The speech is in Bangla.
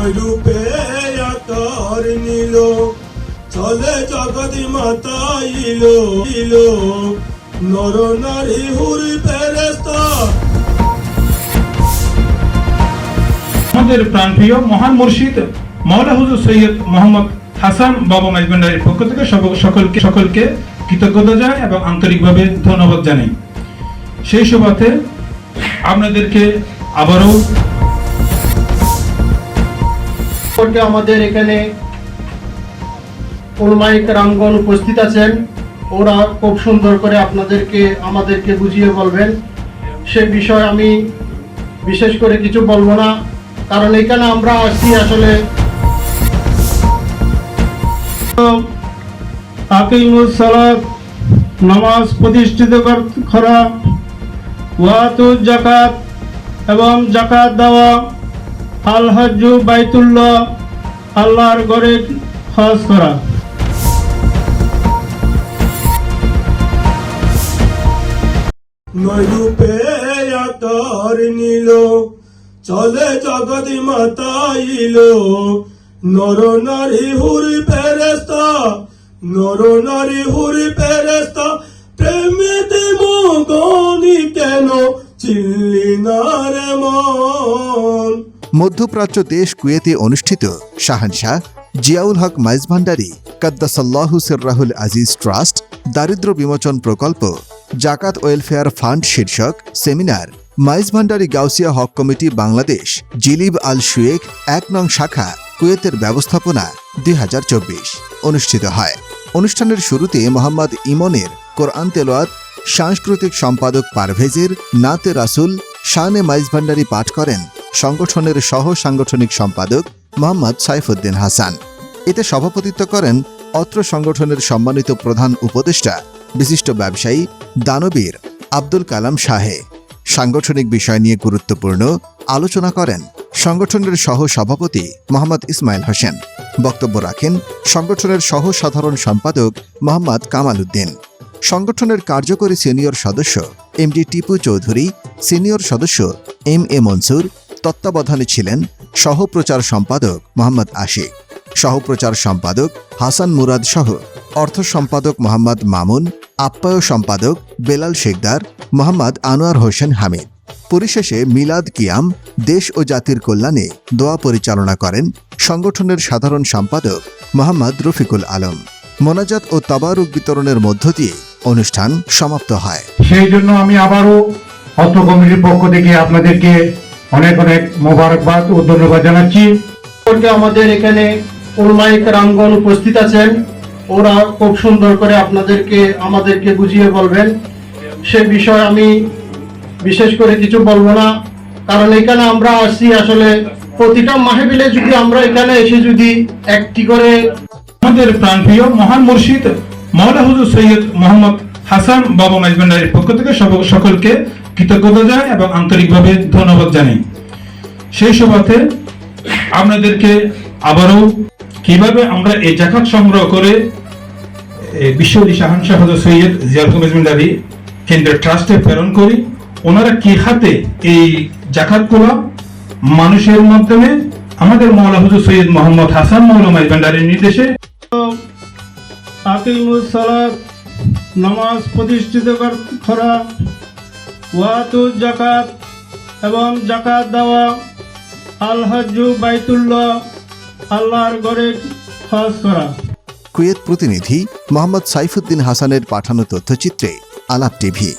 নৈরূপে আতর নিল চলে জগতি মাতা ইলো ইলো। নর নারী হুরি আমাদের প্রাণপ্রিয় মহান মুর্শিদ হুজুর সৈয়দ মোহাম্মদ হাসান বাবা মাইজবান্ডারির পক্ষ থেকে সকলকে সকলকে কৃতজ্ঞতা জানাই এবং আন্তরিকভাবে ধন্যবাদ জানাই। সেই সুবাদে আপনাদেরকে আবারও সম্পর্কে আমাদের এখানে ওলমাইক রামগণ উপস্থিত আছেন। ওরা খুব সুন্দর করে আপনাদেরকে, আমাদেরকে বুঝিয়ে বলবেন। সে বিষয়ে আমি বিশেষ করে কিছু বলব না, কারণ এখানে আমরা আসছি আসলে নামাজ প্রতিষ্ঠিত করা ওয়াতু জাকাত এবং জাকাত দেওয়া আল হজ্জু বাইতুল্লাহ, আল্লাহর ঘরে খরচ করা। নৈরূপে আতর নিল, চলে জগতি মাতা ইলো। নর নারী হুরি ফেরেস্তা নর নারী হুরি ফেরেস্তা প্রেমেতে মগনি কেন চিল্লি নারে মন মধ্যপ্রাচ্য দেশ কুয়েতে অনুষ্ঠিত। শাহানশাহ, জিয়াউল হক মাইজ ভান্ডারি, কাদ্দাসাল্লাহু সিররাহুল আজিজ ট্রাস্ট, দারিদ্র বিমোচন প্রকল্প, জাকাত ওয়েলফেয়ার ফান্ড শীর্ষক সেমিনার, মাইজ ভান্ডারি গাউসিয়া হক কমিটি বাংলাদেশ, জিলিব আল শুয়েক এক নং শাখা, কুয়েতের ব্যবস্থাপনা, দুই হাজার চব্বিশ। অনুষ্ঠিত হয়। অনুষ্ঠানের শুরুতে মোহাম্মদ ইমনের কোরআন তেলোয়াত সাংস্কৃতিক সম্পাদক পারভেজের নাতে রাসুল শানে মাইজ ভান্ডারি পাঠ করেন। সংগঠনের সহ সাংগঠনিক সম্পাদক মোহাম্মদ সাইফুদ্দিন হাসান। এতে সভাপতিত্ব করেন অত্র সংগঠনের সম্মানিত প্রধান উপদেষ্টা, বিশিষ্ট ব্যবসায়ী দানবীর আব্দুল কালাম শাহে। সাংগঠনিক বিষয় নিয়ে গুরুত্বপূর্ণ আলোচনা করেন সংগঠনের সহ সভাপতি মোহাম্মদ ইসমাইল হোসেন। বক্তব্য রাখেন সংগঠনের সহ সাধারণ সম্পাদক মোহাম্মদ কামাল উদ্দিন। সংগঠনের কার্যকরী সিনিয়র সদস্য M D Tipu Chowdhury, senior সদস্য এম এ মনসুর তত্ত্বাবধানে ছিলেন সহপ্রচার সম্পাদক মোহাম্মদ আশিক, সহপ্রচার সম্পাদক হাসান মুরাদ সহ। অর্থ সম্পাদক মোহাম্মদ মামুন আপ্যায় সম্পাদক বেলাল শেখদার, মোহাম্মদ আনোয়ার হোসেন হামিদ। পরিশেষে মিলাদ কিয়াম, দেশ ও জাতির কল্যাণে দোয়া পরিচালনা করেন সংগঠনের সাধারণ সম্পাদক মোহাম্মদ রফিকুল আলম। মোনাজাত ও তাবারুক বিতরণের মধ্য দিয়ে অনুষ্ঠান সমাপ্ত হয়। সেই জন্য আমি আবারও অর্থ কমিটির পক্ষ থেকে আপনাদেরকে অনেক অনেক মোবারকবাদ ও ধন্যবাদ জানাচ্ছি। আমাদের এখানে ওলমাইক রামগণ উপস্থিত আছেন। ওরা খুব সুন্দর করে আপনাদেরকে আমাদেরকে বুঝিয়ে বলবেন। সে বিষয়ে আমি বিশেষ করে কিছু বলব না। কারণ এখানে আমরা আসছি আসলে প্রতিটা মাহেবিলে যদি আমরা এখানে এসে যদি একটি করে আমাদের প্রাণপ্রিয় মহান মুর্শিদ মাওলা হুজুর সৈয়দ মোহাম্মদ হাসান বাবা মাইজবান্ডারির পক্ষ থেকে সকলকে কৃতজ্ঞতা জানাই এবং আন্তরিকভাবে ধন্যবাদ জানাই। সেই সুবাদে আপনাদেরকে আবারও কীভাবে আমরা এই জাকাত সংগ্রহ করে এই বিশ্বলী শাহানশাহ হজর সৈয়দ জিয়ারুল মেজমেন্ডারি কেন্দ্রের ট্রাস্টে প্রেরণ করি, ওনারা কি হাতে এই জাকাতগুলো মানুষের মাধ্যমে আমাদের মৌলা হুজুর সৈয়দ মোহাম্মদ হাসান মৌলা মাইজবান্ডারির নির্দেশে আকিমুস সালাত, নামাজ প্রতিষ্ঠিত করা ওয়াতু জাকাত এবং জাকাত দেওয়া আল হজ্জু বাইতুল্লাহ, আল্লাহর ঘরে খরচ করা। কুয়েত প্রতিনিধি মোহাম্মদ সাইফুদ্দিন হাসানের পাঠানো তথ্যচিত্রে আলাপ টিভি।